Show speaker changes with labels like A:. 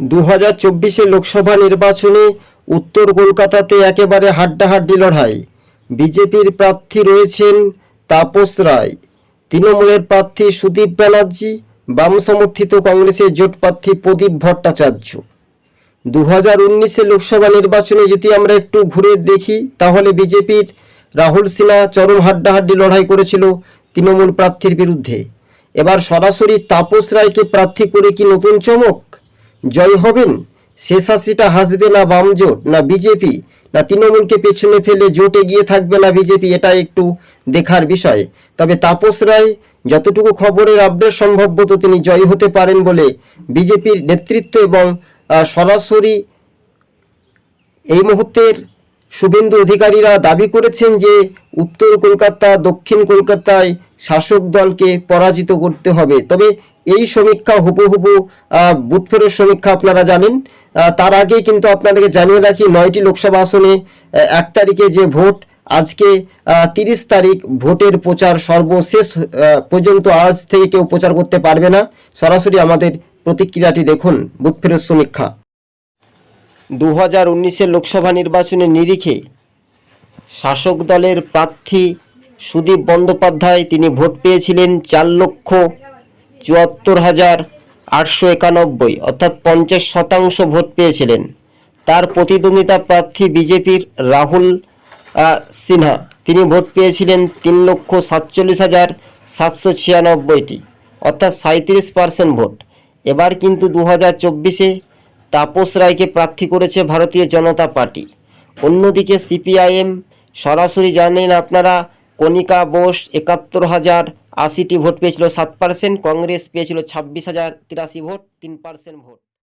A: দু হাজার চব্বিশে লোকসভা নির্বাচনে উত্তর কলকাতাতে একেবারে হাড্ডাহাড্ডি লড়াই। বিজেপির প্রার্থী রয়েছেন তাপস রায়। তৃণমূলের প্রার্থী সুদীপ ব্যানার্জি, বাম সমর্থিত কংগ্রেসের জোট প্রার্থী প্রদীপ ভট্টাচার্য। দু হাজার উনিশে লোকসভা নির্বাচনে যদি আমরা একটু ঘুরে দেখি, তাহলে বিজেপির রাহুল সিনহা চরম হাড্ডাহাড্ডি লড়াই করেছিল তৃণমূল প্রার্থীর বিরুদ্ধে। এবার সরাসরি তাপস রায়কে প্রার্থী করে কি নতুন চমক? জয় হবেন। শেষ হাসিটা হাসবে না বাম জোট না বিজেপি, না তৃণমূলকে পেছনে ফেলে জোটে এগিয়ে থাকবে না বিজেপি, এটা একটু দেখার বিষয়। তবে তাপস রায়, যতটুকু খবরের আপডেট সম্ভবত তিনি জয় হতে পারেন বলে বিজেপির নেতৃত্ব এবং সরাসরি এই মুহূর্তের শুভেন্দু অধিকারীরা দাবি করেছেন যে, উত্তর কলকাতা, দক্ষিণ কলকাতায় শাসক দলকে পরাজিত করতে হবে। তবে এই সমীক্ষা হুবহুবু বুথ ফেরত সমীক্ষা আপনারা জানেন। তার আগে কিন্তু আপনাদেরকে জানিয়ে রাখি, নয়টি লোকসভা আসনে এক তারিখে যে ভোট, আজকে তিরিশ তারিখ ভোটের প্রচার সর্বশেষ পর্যন্ত আজ থেকে কেউ প্রচার করতে পারবে না। সরাসরি আমাদের প্রতিক্রিয়াটি দেখুন বুথ সমীক্ষা। দু হাজার উনিশের লোকসভা নির্বাচনের নিরিখে শাসক দলের প্রার্থী সুদীপ বন্দ্যোপাধ্যায়, তিনি ভোট পেয়েছিলেন চার লক্ষ চুয়াত্তর হাজার আটশো একানব্বই, অর্থাৎ পঞ্চাশ শতাংশ ভোট পেয়েছিলেন। তার প্রতিদ্বন্দ্বিতা প্রার্থী বিজেপির রাহুল সিনহা। তিনি ভোট পেয়েছিলেন তিন লক্ষ সাতচল্লিশ হাজার সাতশো ছিয়ানব্বইটি, অর্থাৎ সাঁত্রিশ পার্সেন্ট ভোট। এবার কিন্তু দু হাজার চব্বিশে তাপস রায়কে প্রার্থী করেছে ভারতীয় জনতা পার্টি। অন্যদিকে সিপিআইএম সরাসরি জানেন আপনারা কণিকা বোস একাত্তর হাজার আশিটি ভোট পেয়েছিল সাত পার্সেন্ট কংগ্রেস পেয়েছিল ছাব্বিশ হাজার তিরাশি ভোট, তিন পার্সেন্ট ভোট।